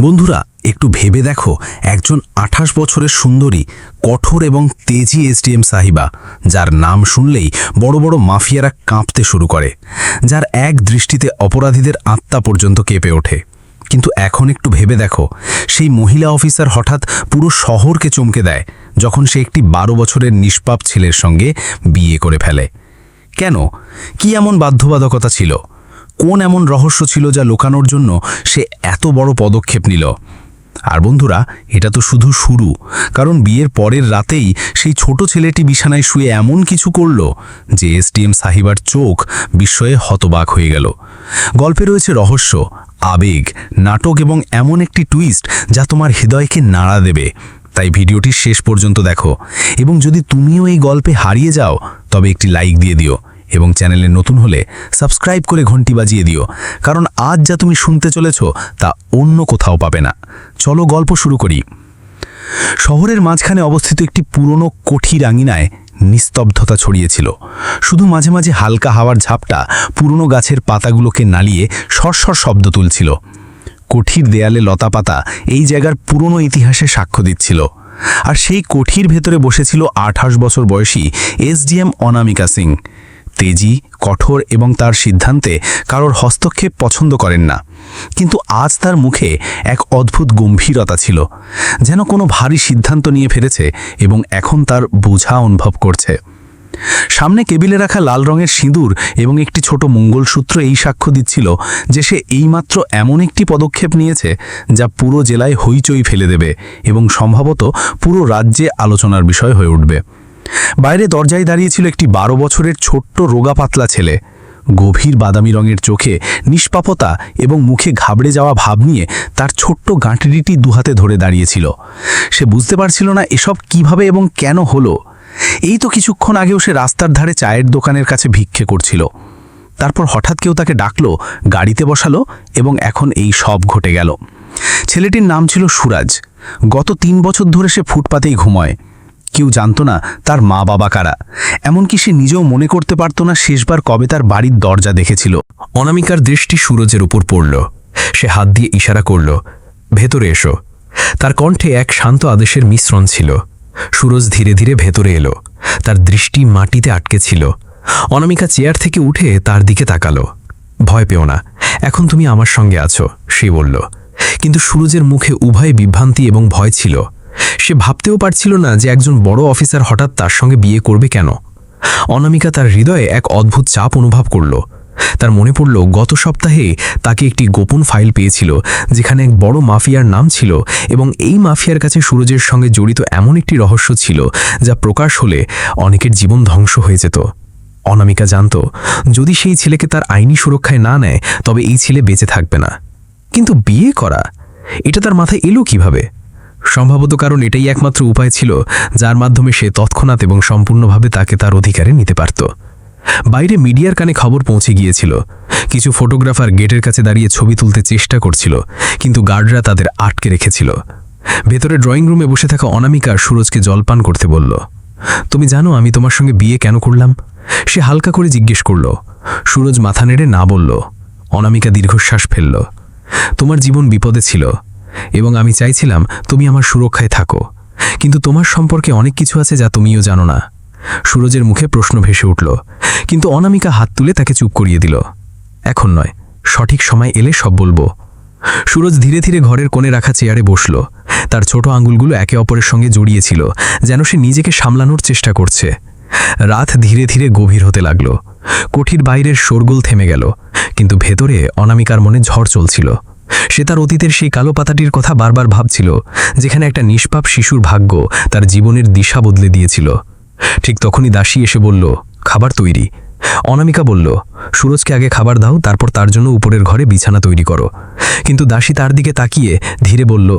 বন্ধুরা, একটু ভেবে দেখো, একজন আঠাশ বছরের সুন্দরী, কঠোর এবং তেজি এসডিএম সাহিবা, যার নাম শুনলেই বড় বড় মাফিয়ারা কাঁপতে শুরু করে, যার এক দৃষ্টিতে অপরাধীদের আত্মা পর্যন্ত কেঁপে ওঠে। কিন্তু এখন একটু ভেবে দেখো, সেই মহিলা অফিসার হঠাৎ পুরো শহরকে চমকে দেয়, যখন সে একটি বারো বছরের নিষ্পাপ ছেলের সঙ্গে বিয়ে করে ফেলে। কেন? কি এমন বাধ্যবাধকতা ছিল? কোন এমন রহস্য ছিল যা লুকানোর জন্য সে এত বড় পদক্ষেপ নিল? আর বন্ধুরা, এটা তো শুধু শুরু। কারণ বিয়ের পরের রাতেই সেই ছোট ছেলেটি বিছানায় শুয়ে এমন কিছু করল যে এসডিএম সাহিবার চোখ বিস্ময়ে হতবাক হয়ে গেল। গল্পে রয়েছে রহস্য, আবেগ, নাটক এবং এমন একটি টুইস্ট যা তোমার হৃদয়কে নাড়া দেবে। তাই ভিডিওটি শেষ পর্যন্ত দেখো। এবং যদি তুমিও এই গল্পে হারিয়ে যাও, তবে একটি লাইক দিয়ে দিও। এবং চ্যানেলে নতুন হলে সাবস্ক্রাইব করে ঘন্টি বাজিয়ে দিও। কারণ আজ যা তুমি শুনতে চলেছ, তা অন্য কোথাও পাবে না। চলো গল্প শুরু করি। শহরের মাঝখানে অবস্থিত একটি পুরনো কঠির আঙিনায় নিস্তব্ধতা ছড়িয়েছিল। শুধু মাঝে মাঝে হালকা হাওয়ার ঝাপটা পুরনো গাছের পাতাগুলোকে নালিয়ে সরসর শব্দ তুলছিল। কঠির দেয়ালে লতাপাতা এই জায়গার পুরনো ইতিহাসে সাক্ষ্য দিচ্ছিল। আর সেই কঠির ভেতরে বসেছিল আঠাশ বছর বয়সী এসডিএম অনামিকা সিং। তেজি, কঠোর এবং তার সিদ্ধান্তে কারোর হস্তক্ষেপ পছন্দ করেন না। কিন্তু আজ তার মুখে এক অদ্ভুত গম্ভীরতা ছিল, যেন কোনো ভারী সিদ্ধান্ত নিয়ে ফেলেছে এবং এখন তার বোঝা অনুভব করছে। সামনে কেবিলে রাখা লাল রঙের সিঁদুর এবং একটি ছোট মঙ্গলসূত্র এই সাক্ষ্য দিচ্ছিল যে সে এইমাত্র এমন একটি পদক্ষেপ নিয়েছে যা পুরো জেলায় হইচই ফেলে দেবে এবং সম্ভবত পুরো রাজ্যে আলোচনার বিষয় হয়ে উঠবে। বাইরে দরজায় দাঁড়িয়েছিল একটি বারো বছরের ছোট্ট রোগা পাতলা ছেলে। গভীর বাদামি রঙের চোখে নিষ্পাপতা এবং মুখে ঘাবড়ে যাওয়া ভাব নিয়ে তার ছোট্ট গাঁটরিটি দুহাতে ধরে দাঁড়িয়েছিল। সে বুঝতে পারছিল না এসব কীভাবে এবং কেন হলো। এই তো কিছুক্ষণ আগেও সে রাস্তার ধারে চায়ের দোকানের কাছে ভিক্ষে করছিল। তারপর হঠাৎ কেউ তাকে ডাকলো, গাড়িতে বসালো এবং এখন এই সব ঘটে গেল। ছেলেটির নাম ছিল সুরাজ। গত তিন বছর ধরে সে ফুটপাতেই ঘুমায়। কেউ জানতো না তার মা বাবা কারা। এমনকি সে নিজেও মনে করতে পারত না শেষবার কবে তার বাড়ির দরজা দেখেছিল। অনামিকার দৃষ্টি সুরজের উপর পড়ল। সে হাত দিয়ে ইশারা করল, ভেতরে এসো। তার কণ্ঠে এক শান্ত আদেশের মিশ্রণ ছিল। সুরজ ধীরে ধীরে ভেতরে এলো। তার দৃষ্টি মাটিতে আটকে ছিল। অনামিকা চেয়ার থেকে উঠে তার দিকে তাকালো। ভয় পেও না, এখন তুমি আমার সঙ্গে আছো, সে বলল। কিন্তু সুরজের মুখে উভয় বিভ্রান্তি এবং ভয় ছিল। সে ভাবতেও পারছিল না যে একজন বড় অফিসার হঠাৎ তার সঙ্গে বিয়ে করবে কেন। অনামিকা তার হৃদয়ে এক অদ্ভুত চাপ অনুভব করল। তার মনে পড়ল, গত সপ্তাহে তাকে একটি গোপন ফাইল পেয়েছিল, যেখানে এক বড় মাফিয়ার নাম ছিল এবং এই মাফিয়ার কাছে সুরজের সঙ্গে জড়িত এমন একটি রহস্য ছিল, যা প্রকাশ হলে অনেকের জীবন ধ্বংস হয়ে যেত। অনামিকা জানত, যদি সেই ছেলেকে তার আইনি সুরক্ষায় না নেয়, তবে এই ছেলে বেঁচে থাকবে না। কিন্তু বিয়ে করা? এটা তার মাথায় এলো কীভাবে? সম্ভবত কারণ এটাই একমাত্র উপায় ছিল, যার মাধ্যমে সে তৎক্ষণাৎ এবং সম্পূর্ণভাবে তাকে তার অধিকারে নিতে পারত। বাইরে মিডিয়ার কানে খবর পৌঁছে গিয়েছিল। কিছু ফটোগ্রাফার গেটের কাছে দাঁড়িয়ে ছবি তুলতে চেষ্টা করছিল, কিন্তু গার্ডরা তাদের আটকে রেখেছিল। ভেতরে ড্রয়িং রুমে বসে থাকা অনামিকা সুরজকে জলপান করতে বলল, তুমি জানো আমি তোমার সঙ্গে বিয়ে কেন করলাম? সে হালকা করে জিজ্ঞেস করল। সুরজ মাথা নেড়ে না বলল। অনামিকা দীর্ঘশ্বাস ফেলল। তোমার জীবন বিপদে ছিল। এবং আমি চাইছিলাম তুমি আমার সুরক্ষায় থাকো। কিন্তু তোমার সম্পর্কে অনেক কিছু আছে যা তুমিও জানো না। সুরজের মুখে প্রশ্ন ভেসে উঠল, কিন্তু অনামিকা হাত তুলে তাকে চুপ করিয়ে দিল। এখন নয়, সঠিক সময় এলে সব বলব। সুরজ ধীরে ধীরে ঘরের কোণে রাখা চেয়ারে বসল। তার ছোট আঙ্গুলগুলো একে অপরের সঙ্গে জড়িয়েছিল, যেন সে নিজেকে সামলানোর চেষ্টা করছে। রাত ধীরে ধীরে গভীর হতে লাগল। কঠির বাইরের শোরগোল থেমে গেল, কিন্তু ভেতরে অনামিকার মনে ঝড় চলছিল। সে তার অতীতের সেই কালো পাতাটির কথা বারবার ভাবছিল, যেখানে একটা নিষ্পাপ শিশুর ভাগ্য তার জীবনের দিশা বদলে দিয়েছিল। ঠিক তখনই দাসী এসে বলল, খাবার তৈরি। অনামিকা বলল, সুরজকে আগে খাবার দাও, তারপর তার জন্য উপরের ঘরে বিছানা তৈরি করো। কিন্তু দাসী তার দিকে তাকিয়ে ধীরে বলল,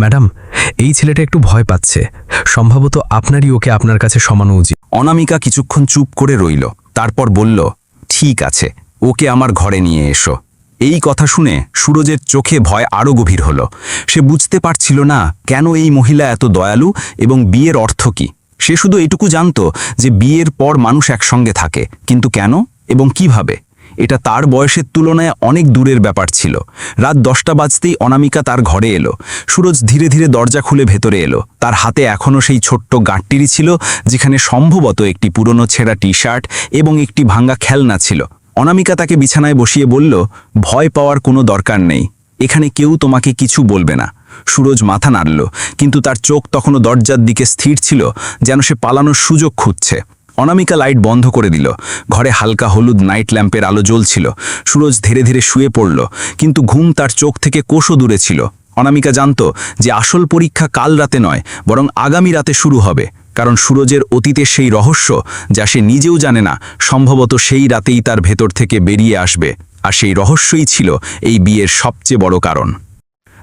ম্যাডাম, এই ছেলেটা একটু ভয় পাচ্ছে। সম্ভবত আপনারই ওকে আপনার কাছে সমানো উচিত। অনামিকা কিছুক্ষণ চুপ করে রইল, তারপর বলল, ঠিক আছে, ওকে আমার ঘরে নিয়ে এসো। এই কথা শুনে সুরজের চোখে ভয় আরও গভীর হলো। সে বুঝতে পারছিল না কেন এই মহিলা এত দয়ালু এবং বিয়ের অর্থ কি। সে শুধু এটুকু জানত যে বিয়ের পর মানুষ একসঙ্গে থাকে, কিন্তু কেন এবং কীভাবে? এটা তার বয়সের তুলনায় অনেক দূরের ব্যাপার ছিল। রাত দশটা বাজতেই অনামিকা তার ঘরে এলো। সুরজ ধীরে ধীরে দরজা খুলে ভেতরে এলো। তার হাতে এখনও সেই ছোট্ট গাঁটটিরই ছিল, যেখানে সম্ভবত একটি পুরনো ছেঁড়া টি শার্ট এবং একটি ভাঙ্গা খেলনা ছিল। অনামিকা তাকে বিছানায় বসিয়ে বলল, ভয় পাওয়ার কোনো দরকার নেই। এখানে কেউ তোমাকে কিছু বলবে না। সুরজ মাথা নাড়ল, কিন্তু তার চোখ তখনও দরজার দিকে স্থির ছিল, যেন সে পালানোর সুযোগ খুঁজছে। অনামিকা লাইট বন্ধ করে দিল। ঘরে হালকা হলুদ নাইট ল্যাম্পের আলো জ্বলছিল। সুরজ ধীরে ধীরে শুয়ে পড়ল, কিন্তু ঘুম তার চোখ থেকে কোষও দূরে ছিল। অনামিকা জানত যে আসল পরীক্ষা কাল রাতে নয়, বরং আগামী রাতে শুরু হবে। কারণ সুরজের অতীতের সেই রহস্য, যা সে নিজেও জানে না, সম্ভবত সেই রাতেই তার ভেতর থেকে বেরিয়ে আসবে। আর সেই রহস্যই ছিল এই বিয়ের সবচেয়ে বড় কারণ।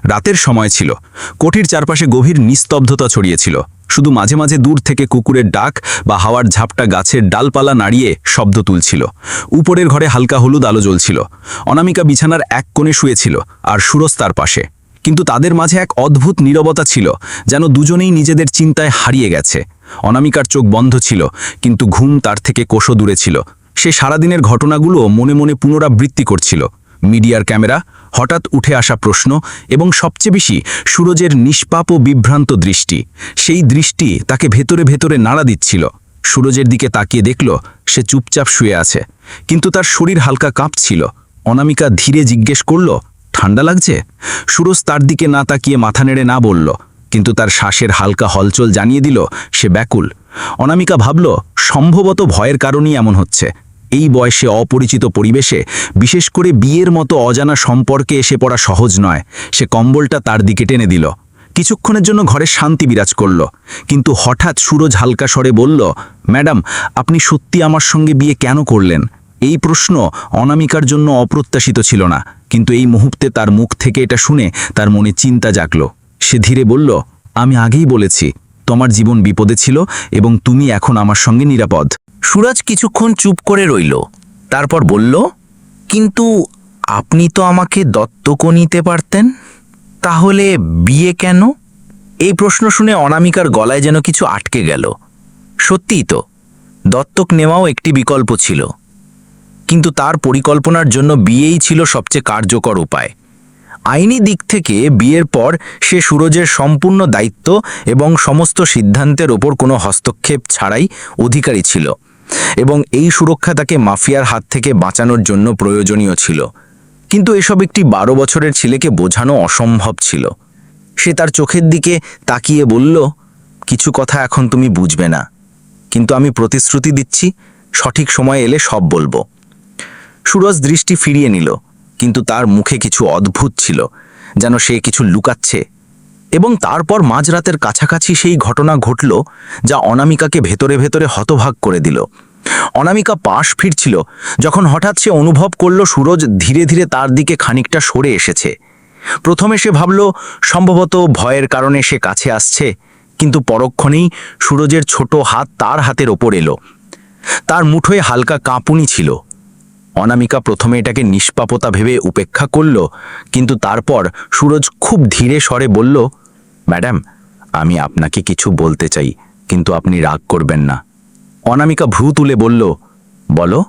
রাতের সময় ছিল। কোঠির চারপাশে গভীর নিস্তব্ধতা ছড়িয়েছিল। শুধু মাঝে মাঝে দূর থেকে কুকুরের ডাক বা হাওয়ার ঝাপটা গাছের ডালপালা নাড়িয়ে শব্দ তুলছিল। উপরের ঘরে হালকা হলুদ আলো জ্বলছিল। অনামিকা বিছানার এক কোণে শুয়েছিল আর সুরজ তার পাশে। কিন্তু তাদের মাঝে এক অদ্ভুত নীরবতা ছিল, যেন দুজনেই নিজেদের চিন্তায় হারিয়ে গেছে। অনামিকার চোখ বন্ধ ছিল, কিন্তু ঘুম তার থেকে কোষো দূরে ছিল। সে সারাদিনের ঘটনাগুলো মনে মনে পুনরাবৃত্তি করছিল। মিডিয়ার ক্যামেরা, হঠাৎ উঠে আসা প্রশ্ন এবং সবচেয়ে বেশি সুরজের নিষ্পাপ ও বিভ্রান্ত দৃষ্টি। সেই দৃষ্টি তাকে ভেতরে ভেতরে নাড়া দিচ্ছিল। সুরজের দিকে তাকিয়ে দেখল, সে চুপচাপ শুয়ে আছে। কিন্তু তার শরীর হালকা কাঁপছিল। অনামিকা ধীরে জিজ্ঞেস করল, ঠান্ডা লাগছে? সুরজ তার দিকে না তাকিয়ে মাথা নেড়ে না বলল কিন্তু তার শ্বাসের হালকা হলচল জানিয়ে দিল, সে ব্যাকুল। অনামিকা ভাবল, সম্ভবত ভয়ের কারণেই এমন হচ্ছে। এই বয়সে অপরিচিত পরিবেশে, বিশেষ করে বিয়ের মতো অজানা সম্পর্কে এসে পড়া সহজ নয়। সে কম্বলটা তার দিকে টেনে দিল। কিছুক্ষণের জন্য ঘরে শান্তি বিরাজ করল। কিন্তু হঠাৎ সুরজ হালকা স্বরে বলল, ম্যাডাম, আপনি সত্যি আমার সঙ্গে বিয়ে কেন করলেন? এই প্রশ্ন অনামিকার জন্য অপ্রত্যাশিত ছিল না। কিন্তু এই মুহূর্তে তার মুখ থেকে এটা শুনে তার মনে চিন্তা জাগল। সে ধীরে বলল, আমি আগেই বলেছি, তোমার জীবন বিপদে ছিল এবং তুমি এখন আমার সঙ্গে নিরাপদ। সুরজ কিছুক্ষণ চুপ করে রইল, তারপর বলল, কিন্তু আপনি তো আমাকে দত্তকও নিতে পারতেন, তাহলে বিয়ে কেন? এই প্রশ্ন শুনে অনামিকার গলায় যেন কিছু আটকে গেল। সত্যিই তো, দত্তক নেওয়াও একটি বিকল্প ছিল। কিন্তু তার পরিকল্পনার জন্য বিয়েই ছিল সবচেয়ে কার্যকর উপায়। আইনি দিক থেকে বিয়ের পর সে সুরজের সম্পূর্ণ দায়িত্ব এবং সমস্ত সিদ্ধান্তের ওপর কোনো হস্তক্ষেপ ছাড়াই অধিকারী ছিল এবং এই সুরক্ষা তাকে মাফিয়ার হাত থেকে বাঁচানোর জন্য প্রয়োজনীয় ছিল। কিন্তু এসব একটি বারো বছরের ছেলেকে বোঝানো অসম্ভব ছিল। সে তার চোখের দিকে তাকিয়ে বলল, কিছু কথা এখন তুমি বুঝবে না, কিন্তু আমি প্রতিশ্রুতি দিচ্ছি, সঠিক সময় এলে সব বলব। সুরজ দৃষ্টি ফিরিয়ে নিল। কিন্তু তার মুখে কিছু অদ্ভুত ছিল, যেন সে কিছু লুকাচ্ছে। এবং তারপর মাঝরাতের কাছাকাছি সেই ঘটনা ঘটল, যা অনামিকাকে ভেতরে ভেতরে হতভাগ করে দিল। অনামিকা পাশ ফিরছিল, যখন হঠাৎ সে অনুভব করল সুরজ ধীরে ধীরে তার দিকে খানিকটা সরে এসেছে। প্রথমে সে ভাবল, সম্ভবত ভয়ের কারণে সে কাছে আসছে, কিন্তু পরক্ষণেই সুরজের ছোট হাত তার হাতের ওপর এলো। তার মুঠোয় হালকা কাঁপুনি ছিল। অনামিকা প্রথমে এটাকে নিষ্পাপতা ভেবে উপেক্ষা করল, কিন্তু তারপর সুরজ খুব ধীরে স্বরে বলল, ম্যাডাম, আমি আপনাকে কিছু বলতে চাই, কিন্তু আপনি রাগ করবেন না। অনামিকা ভ্রু তুলে বলল, বলো।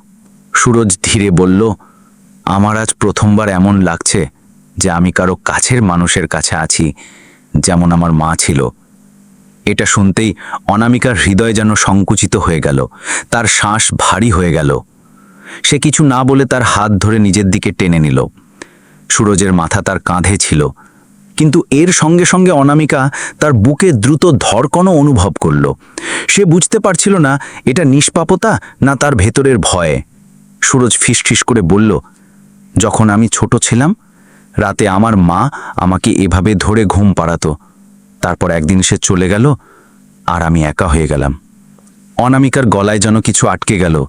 সুরজ ধীরে বলল, আমার আজ প্রথমবার এমন লাগছে যে আমি কারও কাছের মানুষের কাছে আছি, যেমন আমার মা ছিল। এটা শুনতেই অনামিকার হৃদয় যেন সংকুচিত হয়ে গেল, তার শ্বাস ভারী হয়ে গেল। সে কিছু না বলে তার হাত ধরে নিজের দিকে টেনে নিল। সুরজের মাথা তার কাঁধে ছিল। কিন্তু এর সঙ্গে সঙ্গে অনামিকা তার বুকে দ্রুত ধরকণও অনুভব করল। সে বুঝতে পারছিল না, এটা নিষ্পাপতা না তার ভেতরের ভয়ে। সুরজ ফিসফিস করে বলল, যখন আমি ছোট ছিলাম, রাতে আমার মা আমাকে এভাবে ধরে ঘুম পাড়াতো। তারপর একদিন সে চলে গেল আর আমি একা হয়ে গেলাম। অনামিকার গলায় যেন কিছু আটকে গেল।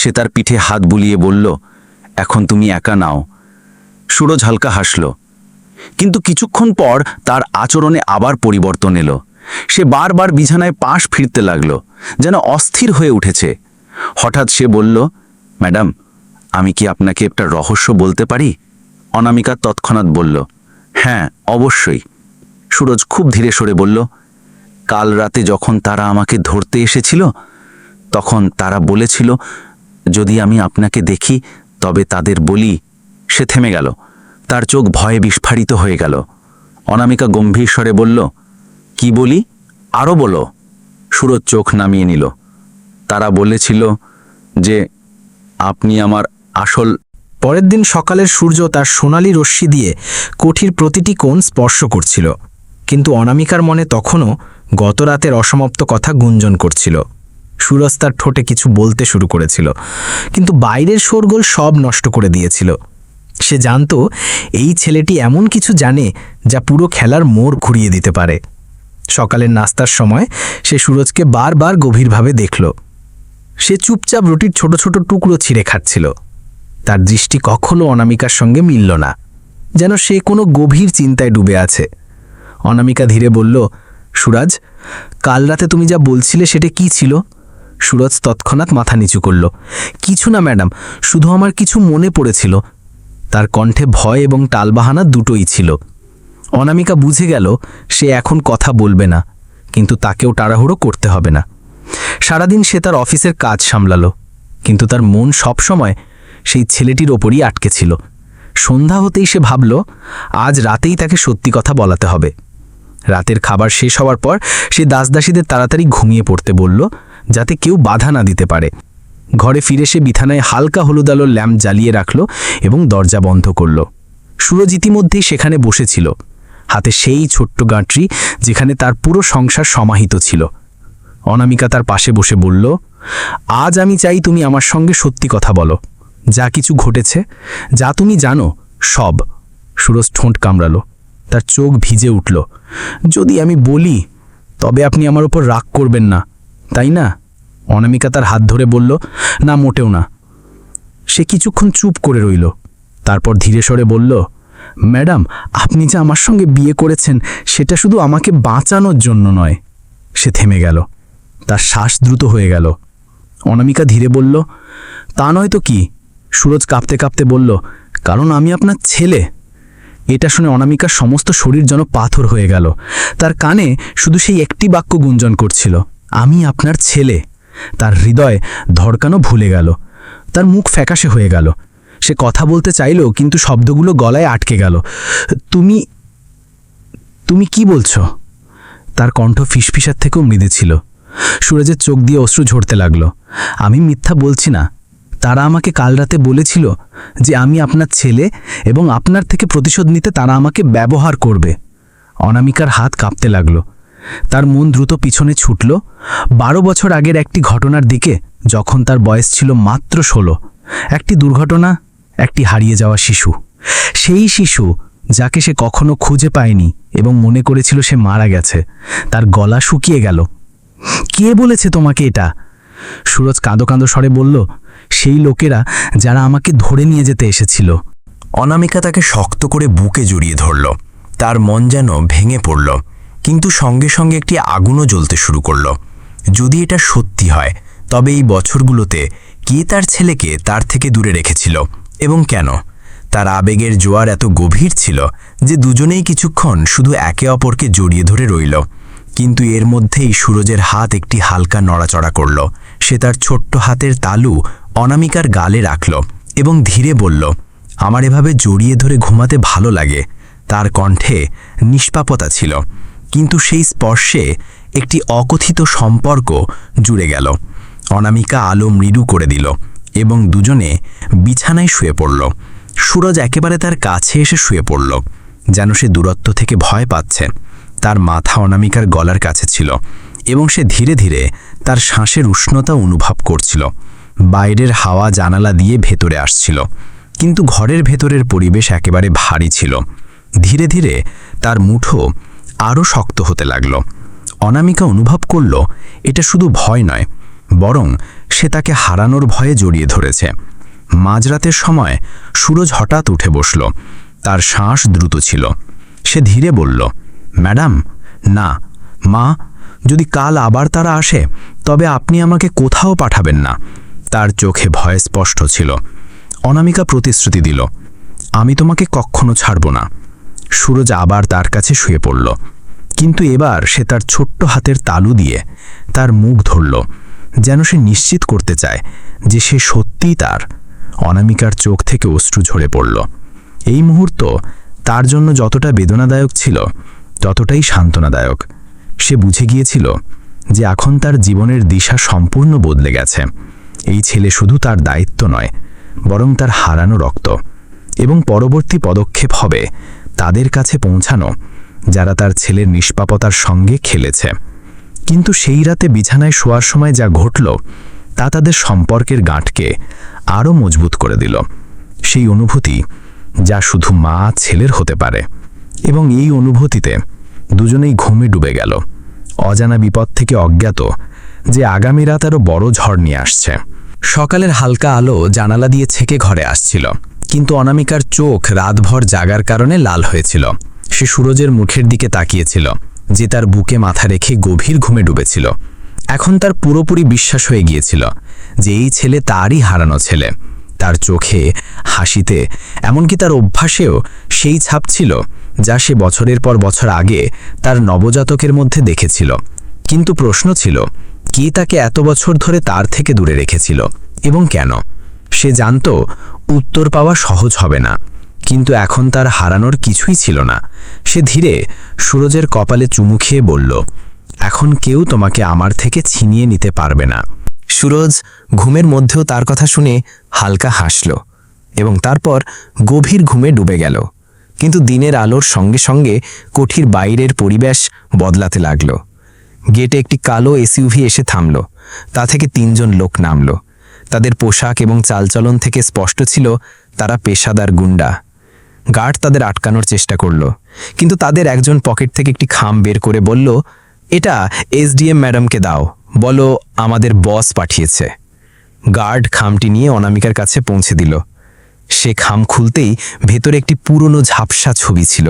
সে তার পিঠে হাত বুলিয়ে বলল, এখন তুমি একা নাও। সুরজ হালকা হাসল। কিন্তু কিছুক্ষণ পর তার আচরণে আবার পরিবর্তন এলো। সে বারবার বিছানায় পাশ ফিরতে লাগল, যেন অস্থির হয়ে উঠেছে। হঠাৎ সে বলল, ম্যাডাম, আমি কি আপনাকে একটা রহস্য বলতে পারি? অনামিকা তৎক্ষণাৎ বলল হ্যাঁ অবশ্যই। সুরজ খুব ধীরে সরে বলল, কাল রাতে যখন তারা আমাকে ধরতে এসেছিল, তখন তারা বলেছিল যদি আমি আপনাকে দেখি, তবে তাদের বলি, সে থেমে গেল। তার চোখ ভয়ে বিস্ফারিত হয়ে গেল। অনামিকা গম্ভীর স্বরে বলল, কি বলি? আরও বলো। সুরজ চোখ নামিয়ে নিল। তারা বলেছিল যে, আপনি আমার আসল পরের দিন সকালের সূর্য তার সোনালি রশ্মি দিয়ে কঠির প্রতিটি কোণ স্পর্শ করছিল। কিন্তু অনামিকার মনে তখনও গত রাতের অসমাপ্ত কথা গুঞ্জন করছিল। সুরজ তার ঠোঁটে কিছু বলতে শুরু করেছিল, কিন্তু বাইরের শোরগোল সব নষ্ট করে দিয়েছিল। সে জানতো এই ছেলেটি এমন কিছু জানে যা পুরো খেলার মোড় ঘুরিয়ে দিতে পারে। সকালের নাস্তার সময় সে সুরজকে বারবার গভীরভাবে দেখল। সে চুপচাপ রুটির ছোট ছোট টুকরো ছিঁড়ে খাচ্ছিল। তার দৃষ্টি কখনো অনামিকার সঙ্গে মিলল না, যেন সে কোনো গভীর চিন্তায় ডুবে আছে। অনামিকা ধীরে বলল, সুরাজ, কাল রাতে তুমি যা বলছিলে সেটা কি ছিল? সুরজ তৎক্ষণাৎ মাথা নিচু করল। কিছু না, ম্যাডাম, শুধু আমার কিছু মনে পড়েছিল। তার কণ্ঠে ভয় এবং টালবাহানা দুটোই ছিল। অনামিকা বুঝে গেল, সে এখন কথা বলবে না, কিন্তু তাকেও তাড়াহুড়ো করতে হবে না। সারাদিন সে তার অফিসের কাজ সামলালো, কিন্তু তার মন সবসময় সেই ছেলেটির ওপরই আটকে ছিল। সন্ধ্যা হতেই সে ভাবল, আজ রাতেই তাকে সত্যি কথা বলাতে হবে। রাতের খাবার শেষ হওয়ার পর সে দাসদাসীদের তাড়াতাড়ি ঘুমিয়ে পড়তে বলল যাতে কেউ বাধা না দিতে পারে। ঘরে ফিরে সে বিছানায় হালকা হলুদ আলোর ল্যাম্প জ্বালিয়ে রাখল এবং দরজা বন্ধ করল। সুরজ ইতিমধ্যেই সেখানে বসেছিল। হাতে সেই ছোট্ট গাঁটরি যেখানে তার পুরো সংসার সমাহিত ছিল। অনামিকা তার পাশে বসে বলল, আজ আমি চাই তুমি আমার সঙ্গে সত্যি কথা বলো। যা কিছু ঘটেছে, যা তুমি জানো, সব। সুরজ ঠোঁট কামড়ালো। তার চোখ ভিজে উঠল। যদি আমি বলি, তবে আপনি আমার উপর রাগ করবেন না। তাই না? অনামিকা তার হাত ধরে বলল, না, মোটেও না। সে কিছুক্ষণ চুপ করে রইল। তারপর ধীরে সরে বলল, ম্যাডাম, আপনি যে আমার সঙ্গে বিয়ে করেছেন, সেটা শুধু আমাকে বাঁচানোর জন্য নয়। সে থেমে গেল। তার শ্বাস দ্রুত হয়ে গেল। অনামিকা ধীরে বলল, তা নয় তো কি? সুরজ কাঁপতে কাঁপতে বলল, কারণ আমি আপনার ছেলে। এটা শুনে অনামিকার সমস্ত শরীর যেন পাথর হয়ে গেল। তার কানে শুধু সেই একটি বাক্য গুঞ্জন করছিল। আমি আপনার ছেলে। তার হৃদয় ধড়কানো ভুলে গেল। তার মুখ ফ্যাকাশে হয়ে গেল। সে কথা বলতে চাইল, কিন্তু শব্দগুলো গলায় আটকে গেল। তুমি তুমি কি বলছো? তার কণ্ঠ ফিসফিসার থেকেও মৃদে ছিল। সুরজের চোখ দিয়ে অশ্রু ঝরতে লাগল। আমি মিথ্যা বলছি না। তারা আমাকে কাল রাতে বলেছিল যে আমি আপনার ছেলে এবং আপনার থেকে প্রতিশোধ নিতে তারা আমাকে ব্যবহার করবে। অনামিকার হাত কাঁপতে লাগল। তার মন দ্রুত পিছনে ছুটল। বারো বছর আগের একটি ঘটনার দিকে, যখন তার বয়স ছিল মাত্র ষোলো, একটি দুর্ঘটনা, একটি হারিয়ে যাওয়া শিশু। সেই শিশু, যাকে সে কখনো খুঁজে পায়নি এবং মনে করেছিল সে মারা গেছে, তার গলা শুকিয়ে গেল। কে বলেছে তোমাকে এটা? সুরজ কাঁদো কাঁদো স্বরে বলল, সেই লোকেরা যারা আমাকে ধরে নিয়ে যেতে এসেছিল। অনামিকা তাকে শক্ত করে বুকে জড়িয়ে ধরল। তার মন যেন ভেঙে পড়ল। কিন্তু সঙ্গে সঙ্গে একটি আগুনও জ্বলতে শুরু করল। যদি এটা সত্যি হয়, তবে এই বছরগুলোতে কে তার ছেলেকে তার থেকে দূরে রেখেছিল এবং কেন? তার আবেগের জোয়ার এত গভীর ছিল যে দুজনেই কিছুক্ষণ শুধু একে অপরকে জড়িয়ে ধরে রইল। কিন্তু এর মধ্যেই সুরজের হাত একটি হালকা নড়াচড়া করল। সে তার ছোট্ট হাতের তালু অনামিকার গালে রাখল এবং ধীরে বলল, আমার এভাবে জড়িয়ে ধরে ঘুমাতে ভালো লাগে। তার কণ্ঠে নিষ্পাপতা ছিল। কিন্তু সেই স্পর্শে একটি অকথিত সম্পর্ক জুড়ে গেল। অনামিকা আলো মৃদু করে দিল এবং দুজনে বিছানায় শুয়ে পড়ল। সুরজ একেবারে তার কাছে এসে শুয়ে পড়ল, যেন সে দূরত্ব থেকে ভয় পাচ্ছে। তার মাথা অনামিকার গলার কাছে ছিল এবং সে ধীরে ধীরে তার শ্বাসের উষ্ণতা অনুভব করছিল। বাইরের হাওয়া জানালা দিয়ে ভেতরে আসছিল, কিন্তু ঘরের ভেতরের পরিবেশ একেবারে ভারী ছিল। ধীরে ধীরে তার মুঠো আরও শক্ত হতে লাগল। অনামিকা অনুভব করল, এটা শুধু ভয় নয়, বরং সে তাকে হারানোর ভয়ে জড়িয়ে ধরেছে। মাঝরাতের সময় সুরজ হঠাৎ উঠে বসল। তার শ্বাস দ্রুত ছিল। সে ধীরে বলল, ম্যাডাম, না, মা, যদি কাল আবার তারা আসে, তবে আপনি আমাকে কোথাও পাঠাবেন না। তার চোখে ভয় স্পষ্ট ছিল। অনামিকা প্রতিশ্রুতি দিল, আমি তোমাকে কখনো ছাড়ব না। সুরজ আবার তার কাছে শুয়ে পড়ল। কিন্তু এবার সে তার ছোট্ট হাতের তালু দিয়ে তার মুখ ধরল, যেন সে নিশ্চিত করতে চায় যে সে সত্যিই তার। অনামিকার চোখ থেকে অশ্রু ঝরে পড়ল। এই মুহূর্ত তার জন্য যতটা বেদনাদায়ক ছিল, ততটাই সান্ত্বনাদায়ক। সে বুঝে গিয়েছিল যে এখন তার জীবনের দিশা সম্পূর্ণ বদলে গেছে। এই ছেলে শুধু তার দায়িত্ব নয়, বরং তার হারানো রক্ত। এবং পরবর্তী পদক্ষেপ হবে তাদের কাছে পৌঁছানো, যারা তার ছেলের নিষ্পাপতার সঙ্গে খেলেছে। কিন্তু সেই রাতে বিছানায় শোয়ার সময় যা ঘটল, তা তাদের সম্পর্কের গাঁটকে আরও মজবুত করে দিল। সেই অনুভূতি যা শুধু মা ছেলের হতে পারে। এবং এই অনুভূতিতে দুজনেই ঘুমে ডুবে গেল। অজানা বিপদ থেকে অজ্ঞাত যে আগামী রাত আরও বড় ঝড় নিয়ে আসছে। সকালের হালকা আলো জানালা দিয়ে ছেকে ঘরে আসছিল। কিন্তু অনামিকার চোখ রাতভর জাগার কারণে লাল হয়েছিল। সে সুরজের মুখের দিকে তাকিয়েছিল, যে তার বুকে মাথা রেখে গভীর ঘুমে ডুবেছিল। এখন তার পুরোপুরি বিশ্বাস হয়ে গিয়েছিল যে এই ছেলে তারই হারানো ছেলে। তার চোখে, হাসিতে, এমনকি তার অভ্যাসেও সেই ছাপ ছিল যা সে বছরের পর বছর আগে তার নবজাতকের মধ্যে দেখেছিল। কিন্তু প্রশ্ন ছিল, কে তাকে এত বছর ধরে তার থেকে দূরে রেখেছিল এবং কেন? সে জানত উত্তর পাওয়া সহজ হবে না। কিন্তু এখন তার হারানোর কিছুই ছিল না। সে ধীরে সুরজের কপালে চুমু খেয়ে বলল, এখন কেউ তোমাকে আমার থেকে ছিনিয়ে নিতে পারবে না। সুরজ ঘুমের মধ্যেও তার কথা শুনে হালকা হাসল এবং তারপর গভীর ঘুমে ডুবে গেল। কিন্তু দিনের আলোর সঙ্গে সঙ্গে কঠির বাইরের পরিবেশ বদলাতে লাগল। গেটে একটি কালো এসইউভি এসে থামল। তা থেকে তিনজন লোক নামল। তাদের পোশাক এবং চালচলন থেকে স্পষ্ট ছিল তারা পেশাদার গুন্ডা। গার্ড তাদের আটকানোর চেষ্টা করল, কিন্তু তাদের একজন পকেট থেকে একটি খাম বের করে বলল, এটা এসডিএম ম্যাডামকে দাও, বলো আমাদের বস পাঠিয়েছে। গার্ড খামটি নিয়ে অনামিকার কাছে পৌঁছে দিল। সে খাম খুলতেই ভেতরে একটি পুরনো ঝাপসা ছবি ছিল।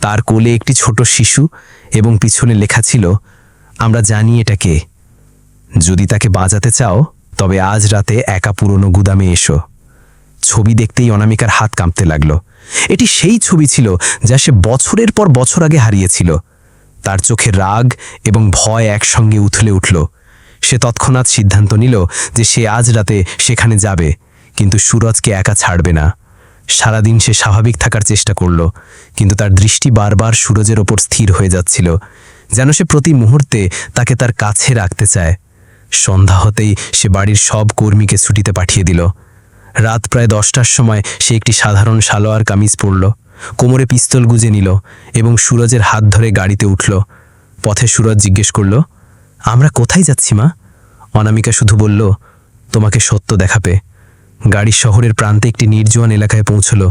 তার কোলে একটি ছোট শিশু এবং পিছনে লেখা ছিল, আমরা জানি এটা কে। যদি তাকে বাঁচাতে চাও তবে আজ রাতে একা পুরনো গুদামে এসো। ছবি দেখতেই অনামিকার হাত কাঁপতে লাগল। এটি সেই ছবি ছিল যা সে বছরের পর বছর আগে হারিয়েছিল। তার চোখে রাগ এবং ভয় একসঙ্গে উথলে উঠল। সে তৎক্ষণাৎ সিদ্ধান্ত নিল যে সে আজ রাতে সেখানে যাবে, কিন্তু সুরজকে একা ছাড়বে না। সারাদিন সে স্বাভাবিক থাকার চেষ্টা করল, কিন্তু তার দৃষ্টি বারবার সুরজের ওপর স্থির হয়ে যাচ্ছিল, যেন সে প্রতি মুহূর্তে তাকে তার কাছে রাখতে চায়। সন্ধ্যা হতেই সে বাড়ির সব কর্মীকে ছুটিতে পাঠিয়ে দিল। রাত প্রায় দশটার সময় সে একটি সাধারণ সালোয়ার কামিজ পরল, কোমরে পিস্তল গুজে নিল এবং সুরজের হাত ধরে গাড়িতে উঠল। পথে সুরজ জিজ্ঞেস করল, আমরা কোথায় যাচ্ছি মা? অনামিকা শুধু বলল, তোমাকে সত্য দেখাবে। গাড়ি শহরের প্রান্তে একটি নির্জোয়ান এলাকায় পৌঁছল।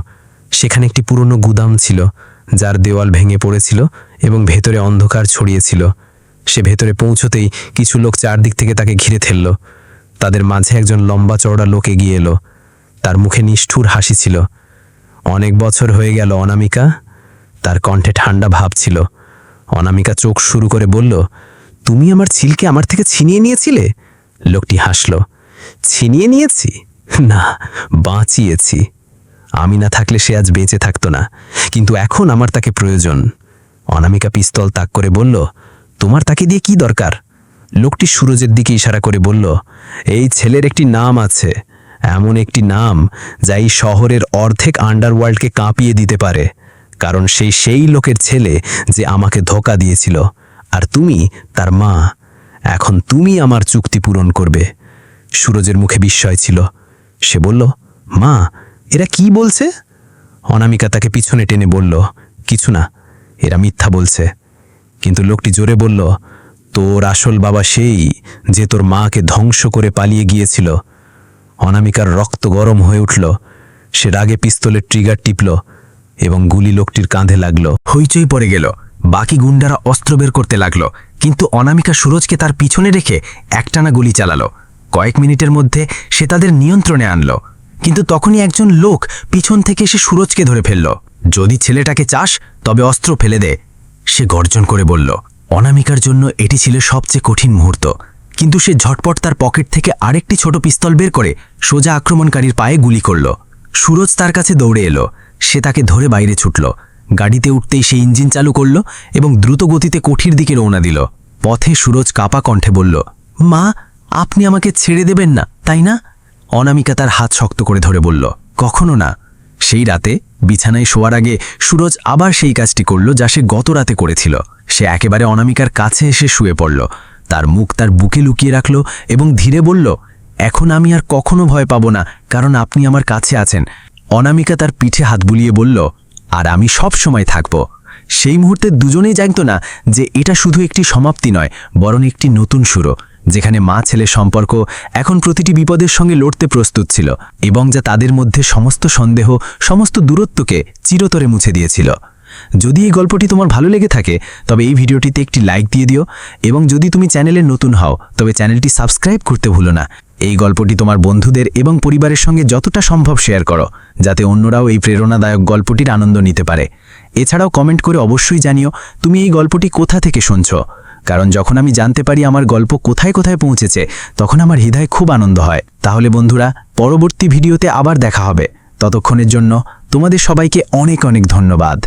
সেখানে একটি পুরনো গুদাম ছিল, যার দেওয়াল ভেঙে পড়েছিল এবং ভেতরে অন্ধকার ছড়িয়েছিল সে ভেতরে পৌঁছতেই কিছু লোক চারদিক থেকে তাকে ঘিরে ফেলল। তাদের মাঝে একজন লম্বা চওড়া লোক এগিয়ে এলো। তার মুখে নিষ্ঠুর হাসি ছিল। অনেক বছর হয়ে গেল অনামিকা। তার কণ্ঠে ঠান্ডা ভাব ছিল। অনামিকা চোখ শুরু করে বলল, তুমি আমার ছিলকে আমার থেকে ছিনিয়ে নিয়েছিলে? লোকটি হাসল, ছিনিয়ে নিয়েছি? না, বাঁচিয়েছি। আমি না থাকলে সে আজ বেঁচে থাকতো না। কিন্তু এখন আমার তাকে প্রয়োজন। অনামিকা পিস্তল তাক করে বলল তোমার তাকে দিয়ে কি দরকার? লোকটি সুরজের দিকে ইশারা করে বলল, এই ছেলের একটি নাম আছে। এমন একটি নাম যা এই শহরের অর্ধেক আন্ডারওয়ার্ল্ডকে কাঁপিয়ে দিতে পারে। কারণ সেই সেই লোকের ছেলে যে আমাকে ধোকা দিয়েছিল। আর তুমি তার মা। এখন তুমি আমার চুক্তি পূরণ করবে। সুরজের মুখে বিস্ময় ছিল। সে বলল, মা, এরা কি বলছে? অনামিকা তাকে পিছনে টেনে বলল, কিছু না, এরা মিথ্যা বলছে। কিন্তু লোকটি জোরে বলল, তোর আসল বাবা সেই যে তোর মাকে ধ্বংস করে পালিয়ে গিয়েছিল। অনামিকার রক্ত গরম হয়ে উঠল। সে রাগে পিস্তলের ট্রিগার টিপল এবং গুলি লোকটির কাঁধে লাগল। হইচই পড়ে গেল। বাকি গুন্ডারা অস্ত্র বের করতে লাগল। কিন্তু অনামিকা সুরজকে তার পিছনে রেখে একটানা গুলি চালালো। কয়েক মিনিটের মধ্যে সে তাদের নিয়ন্ত্রণে আনলো। কিন্তু তখনই একজন লোক পিছন থেকে সে সুরজকে ধরে ফেলল। যদি ছেলেটাকে চাস, তবে অস্ত্র ফেলে দে। সে গর্জন করে বলল, অনামিকার জন্য এটি ছিল সবচেয়ে কঠিন মুহূর্ত। কিন্তু সে ঝটপট তার পকেট থেকে আরেকটি ছোট পিস্তল বের করে সোজা আক্রমণকারীর পায়ে গুলি করল। সুরজ তার কাছে দৌড়ে এলো। সে তাকে ধরে বাইরে ছুটল। গাড়িতে উঠতেই সে ইঞ্জিন চালু করল এবং দ্রুত গতিতে কঠির দিকে রওনা দিল। পথে সুরজ কাপা কণ্ঠে বলল, মা, আপনি আমাকে ছেড়ে দেবেন না, তাই না? অনামিকা তার হাত শক্ত করে ধরে বলল, কখনো না। সেই রাতে বিছানায় শোয়ার আগে সুরজ আবার সেই কাজটি করল যা সে গত রাতে করেছিল। সে একেবারে অনামিকার কাছে এসে শুয়ে পড়ল। তার মুখ তার বুকে লুকিয়ে রাখল এবং ধীরে বলল, এখন আমি আর কখনো ভয় পাবো না, কারণ আপনি আমার কাছে আছেন। অনামিকা তার পিঠে হাত বুলিয়ে বলল, আর আমি সব সময় থাকব। সেই মুহূর্তে দুজনেই জানত না যে এটা শুধু একটি সমাপ্তি নয়, বরং একটি নতুন শুরু। যেখানে মা ছেলে সম্পর্ক এখন প্রতিটি বিপদের সঙ্গে লড়তে প্রস্তুত ছিল এবং যা তাদের মধ্যে সমস্ত সন্দেহ, সমস্ত দূরত্বকে চিরতরে মুছে দিয়েছিল। যদি এই গল্পটি তোমার ভালো লেগে থাকে, তবে এই ভিডিওটিতে একটি লাইক দিয়ে দিও এবং যদি তুমি চ্যানেলে নতুন হও, তবে চ্যানেলটি সাবস্ক্রাইব করতে ভুলো না। এই গল্পটি তোমার বন্ধুদের এবং পরিবারের সঙ্গে যতটা সম্ভব শেয়ার করো, যাতে অন্যরাও এই প্রেরণাদায়ক গল্পটির আনন্দ নিতে পারে। এছাড়াও কমেন্ট করে অবশ্যই জানিও, তুমি এই গল্পটি কোথা থেকে শুনছ? কারণ যখন আমি জানতে পারি আমার গল্প কোথায় কোথায় পৌঁছেছে, তখন আমার হৃদয় খুব আনন্দ হয়। তাহলে বন্ধুরা, পরবর্তী ভিডিওতে আবার দেখা হবে। ততক্ষণের জন্য তোমাদের সবাইকে অনেক অনেক ধন্যবাদ।